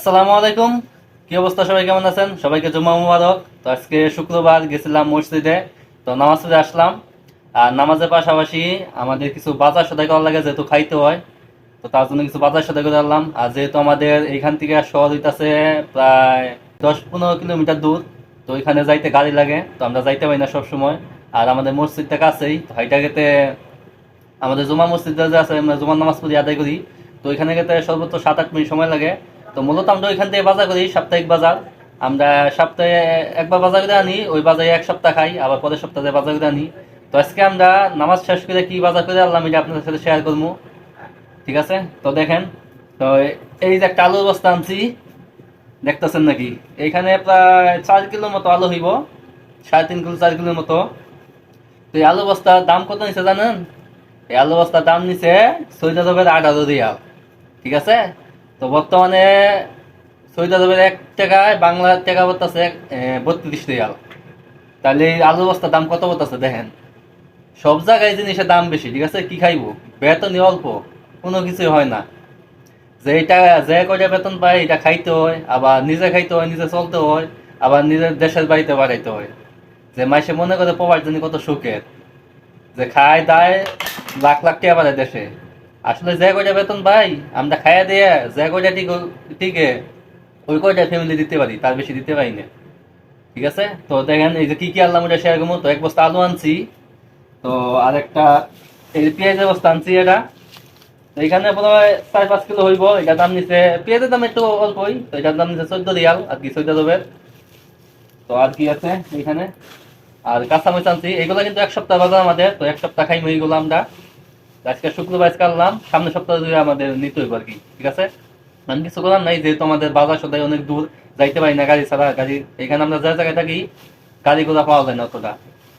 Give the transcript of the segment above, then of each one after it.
আসসালামু আলাইকুম। কি অবস্থা? সবাই কেমন আছেন? সবাইকে জুম্মা মুবারক। তো আজকে শুক্রবার, গেছিলাম মসজিদে। তো নামাজ পড়ে আসলাম। আর নামাজের পাশাপাশি আমাদের কিছু বাজার সদাই করা লাগে, যেহেতু খাইতে হয়। তো তার জন্য কিছু বাজার সদাই করে আনলাম। আর যেহেতু আমাদের এইখান থেকে শহর হইতাছে প্রায় দশ পনেরো কিলোমিটার দূর, তো ওইখানে যাইতে গাড়ি লাগে। তো আমরা যাইতে পারি না সবসময়। আর আমাদের মসজিদটা কাছেই। তো হাইটা গেতে আমাদের জুমা মসজিদটা যে আছে, আমরা জুমার নামাজ পড়ি, আদায় করি। তো ওইখানে গেতে সর্বোচ্চ সাত আট মিনিট সময় লাগে। তো মূলত আমরা ওইখান থেকে বাজার করি, সাপ্তাহিক বাজার। আমরা সপ্তাহে একবার বাজার করে আনি, ওই বাজারে এক সপ্তাহ খাই, আবার পরের সপ্তাহে বাজার করে আনি। তো আজকে আমরা নামাজ শেষ করে কি বাজার করে আনলাম এটা আপনাদের সাথে শেয়ার করব। ঠিক আছে? তো দেখেন, তো এই যে একটা আলুর বস্তা আনছি, দেখতেছেন নাকি? এইখানে প্রায় চার কিলোর মতো আলু হইব, সাড়ে তিন কিলো, চার কিলোর মতো। তো এই আলু বস্তার দাম কত নিছে জানেন? এই আলু বস্তার দাম নিছে সৈদা আট আঠারো রিয়াল। ঠিক আছে? তো বর্তমানে সৈদা এক টাকায় বাংলা টাকা বলতেছে বত্রিশ রিয়াল। তাহলে এই আলু বস্তার দাম কত বলতেছে দেখেন? সব জায়গায় জিনিসের দাম বেশি, ঠিক আছে? কি খাইবো? বেতনই অল্প, কোনো কিছুই হয় না। যে এটা যে কয়টা বেতন পায়, এটা খাইতে হয়, আবার নিজে খাইতে হয়, নিজে চলতে হয়, আবার নিজের দেশের বাড়িতে বাড়াইতে হয়। যে মাসে মনে করে পবার জন্য কত সুখের। যে খায়, দায়, লাখ লাখ টাকা দেশে। আসলে যে বেতন ভাই আমরা খাইয়া দিয়ে, যে কয়টা ঠিক ঠিকে ওই কয়টা ফ্যামিলি দিতে পারি, তার বেশি দিতে পারি না। ঠিক আছে? তো দেখেন, এই যে কি কি আনলাম ওটা শেয়ার করব, তো এক বস্তা আলু আনছি। তো এই যে পেঁয়াজের বস্তা আনছি এটা। তো এখানে প্রায় চার পাঁচ কিলো হইব, এটার দাম নিচ্ছে পেঁয়াজের দাম একটু অল্পই, তো এটার দাম নিচ্ছে চোদ্দ রিয়াল, আর কি চোদ্দ দেবের। তো আর কি আছে এখানে? আর কাঁচামরিচ আনছি, এগুলো কিন্তু এক সপ্তাহ বাজার আমাদের, তো এক সপ্তাহ খাইমো এইগুলো আমরা। আজকে শুক্রবার, আজকে আনলাম। সামনের সপ্তাহ ধরে আমাদের নিতে হইব আর কি, ঠিক আছে? মানে কিছু করার নাই, যেহেতু আমাদের বাজার সদাই অনেক দূর, যাইতে পারি না গাড়ি ছাড়া। গাড়ি, এখানে আমরা যে জায়গায় থাকি, গাড়িগুলো পাওয়া যায় না অতটা।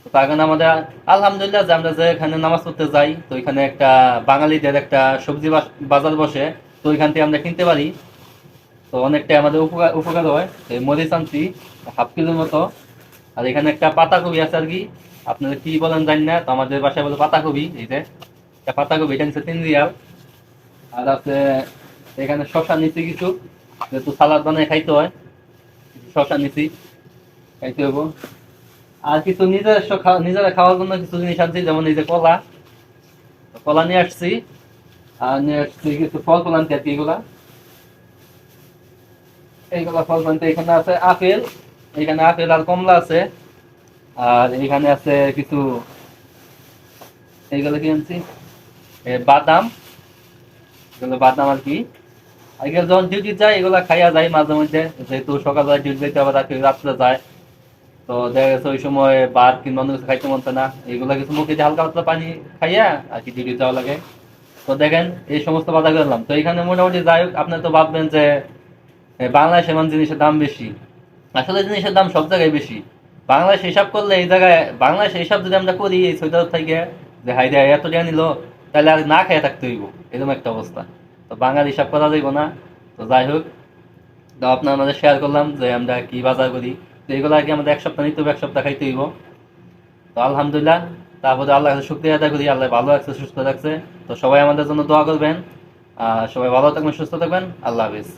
তো কারণে আমাদের, আলহামদুলিল্লাহ যে আমরা যে এখানে নামাজ পড়তে যাই, তো এখানে একটা বাঙালিদের একটা সবজি বাজার বসে, তো ওইখান থেকে আমরা কিনতে পারি। তো অনেকটাই আমাদের উপকার উপকার হয়। এই মরিচ আনছি, হাফ কিলোর মতো। আর এখানে একটা পাতাকপি আছে আর কি। আপনারা কি বলেন জানি না, তো আমাদের বাসায় বলে পাতাকপি, এই যে। একটা পাতাকপি এটা নিচ্ছে তিন রিয়াল। আর আছে এখানে শশা নিচ্ছি কিছু, যেহেতু সালাদ বানিয়ে খাইতে হয় শশা নিচ্ছি খাইতে হব আর কিছু নিজস্ব নিজেরা খাওয়ার জন্য কিছু জিনিস আনছি, যেমন এই যে কলা। কলা নিয়ে আসছি, আর নিয়ে আসছি কিছু ফল ফল আনছি আর কি এগুলা। এইগুলা ফল আনতে এখানে আছে আপেল, এখানে আপেল আর কমলা আছে। আর এখানে আছে কিছু, এইগুলো কি আনছি? বাদাম। এগুলো বাদাম আর কি। আগে যখন ডিউটি যায়, এগুলা খাইয়া যায় মাঝে মধ্যে। যেহেতু সকালবেলা ডিউটি যাইতে আবার রাত্রে রাত্রে যায়। তো দেখা গেছে ওই সময় বার কিংবা অন্য কিছু খাইতে মন না। এগুলা কিছু মুখে দিয়ে হালকা পাতলা পানি খাইয়া আর কি ডিউটি যাওয়া লাগে। তো দেখেন, এই সমস্ত বাজার করলাম তো এখানে মোটামুটি যাই হোক, আপনি তো ভাববেন যে বাংলাদেশে এমন জিনিসের দাম বেশি। আসলে জিনিসের দাম সব জায়গায় বেশি। বাংলাদেশ হিসাব করলে এই জায়গায়, বাংলাদেশ হিসাব যদি আমরা করি এই সৈদার থেকে, যে হাই দেয় এত টাকা নিল তাহলে আর না খেয়ে থাকতে হইব, এরকম একটা অবস্থা। তো বাঙালি হিসাব করা যাইব না। তো যাই হোক, তো আপনার মাঝে শেয়ার করলাম যে আমরা কি বাজার করি। তো এগুলো আর কি আমাদের এক সপ্তাহ নিতে হবে এক সপ্তাহ খাইতে হইব। তো আলহামদুলিল্লাহ, তারপরে আল্লাহ কাছে শুক্রিয়া আদায় করি, আল্লাহ ভালো রাখছে, সুস্থ রাখছে। তো সবাই আমাদের জন্য দোয়া করবেন। আর সবাই ভালো থাকবেন, সুস্থ থাকবেন। আল্লাহ হাফিজ।